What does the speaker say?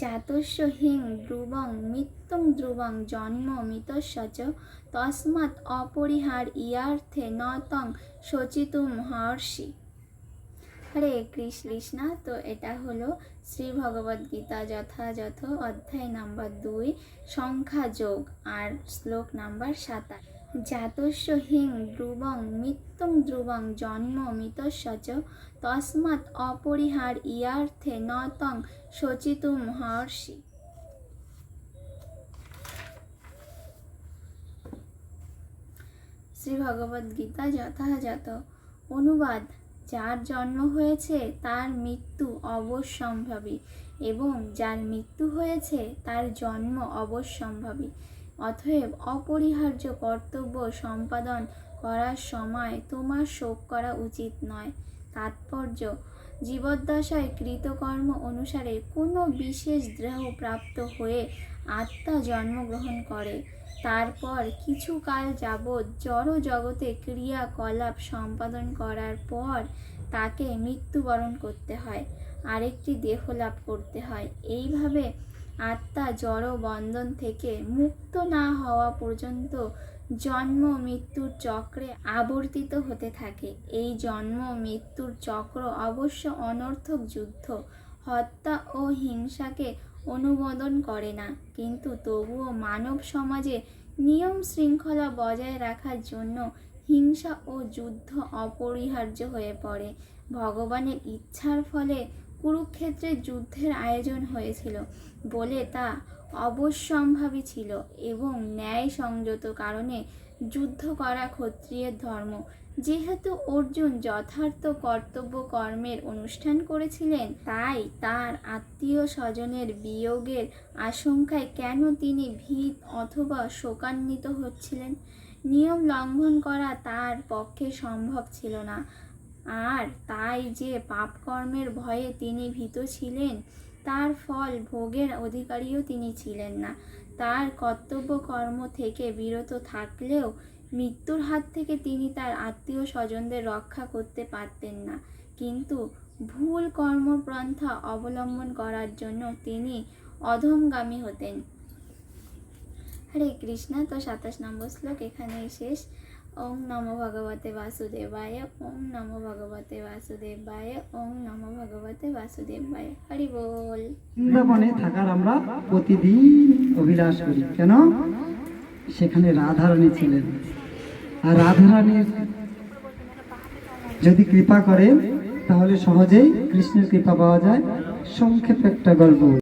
জাতস্য হিং ধ্রুবং মৃত্যুং ধ্রুবং জন্ম মৃতস্য চ তস্মাৎ অপরিহার ইয়ার্থে নতং শচিতুম হর্ষি হরে কৃষ্ণ কৃষ্ণা তো এটা হলো শ্রী ভগবদ গীতা যথাযথ অধ্যায় নাম্বার দুই সংখ্যা যোগ আর শ্লোক নাম্বার সাতাশ জাতস্য হিং ধ্রুবং মৃত্যুং ধ্রুবং জন্ম মৃতস্য চ তস্মাৎ অপরিহার ইয়ার্থে ন তং শচিতুম হর্ষি শ্রী ভগবদ গীতা যথাযথ অনুবাদ, যার জন্ম হয়েছে তার মৃত্যু অবশ্যম্ভাবী এবং যার মৃত্যু হয়েছে তার জন্ম অবশ্যম্ভাবী। অতএব অপরিহার্য কর্তব্য সম্পাদন করার সময় তোমার শোক করা উচিত নয়। তাৎপর্য, জীবদ্দশায় কৃতকর্ম অনুসারে কোনো বিশেষ দেহ প্রাপ্ত হয়ে আত্মা জন্মগ্রহণ করে। তারপর কিছু কাল যাবৎ জড় জগতে ক্রিয়াকলাপ সম্পাদন করার পর তাকে মৃত্যুবরণ করতে হয়। আরেকটি দেহ লাভ করতে হয়। এইভাবে আত্মা জড় বন্ধন থেকে মুক্ত না হওয়া পর্যন্ত জন্ম মৃত্যুর চক্রে আবর্তিত হতে থাকে। এই জন্ম মৃত্যুর চক্র অবশ্য অনর্থক যুদ্ধ, হত্যা ও হিংসাকে অনুমোদন করে না। কিন্তু তবুও মানব সমাজে নিয়ম শৃঙ্খলা বজায় রাখার জন্য হিংসা ও যুদ্ধ অপরিহার্য হয়ে পড়ে। ভগবানের ইচ্ছার ফলে কুরুক্ষেত্রে যুদ্ধের আয়োজন হয়েছিল বলে তা অবশ্যম্ভাবী ছিল এবং ন্যায় সংযত কারণে যুদ্ধ করা ক্ষত্রিয়ের ধর্ম। যেহেতু অর্জুন যথার্থ কর্তব্য কর্মের অনুষ্ঠান করেছিলেন, তাই তার আত্মীয় স্বজনের বিয়োগের আশঙ্কায় কেন তিনি ভীত অথবা শোকান্বিত হচ্ছিলেন? নিয়ম লঙ্ঘন করা তার পক্ষে সম্ভব ছিল না। আর তাই যে পাপকর্মের ভয়ে তিনি ভীত ছিলেন, তার ফল ভোগের অধিকারীও তিনি ছিলেন না। তার কর্তব্য কর্ম থেকে বিরত থাকলেও মৃত্যুর হাত থেকে তিনি তার আত্মীয় স্বজনদের রক্ষা করতে পারতেন না। কিন্তু ভুল কর্মপন্থা অবলম্বন করার জন্য তিনি অধমগামী হতেন। হরে কৃষ্ণ, তো সাতাশ নম্বর শ্লোক এখানেই শেষ। ওম নমো ভগবতে বাসুদেবায়, ওম নমো ভগবতে বাসুদেবায়, ওম নমো ভগবতে বাসুদেবায়। হরি বল। বৃন্দাবনে থাকার আমরা প্রতিদিন অভিলাষ করি। কেন? সেখানে রাধারানী ছিলেন। আর রাধারানীর যদি কৃপা করেন, তাহলে সহজেই কৃষ্ণের কৃপা পাওয়া যায়। সংক্ষেপ একটা গল্প।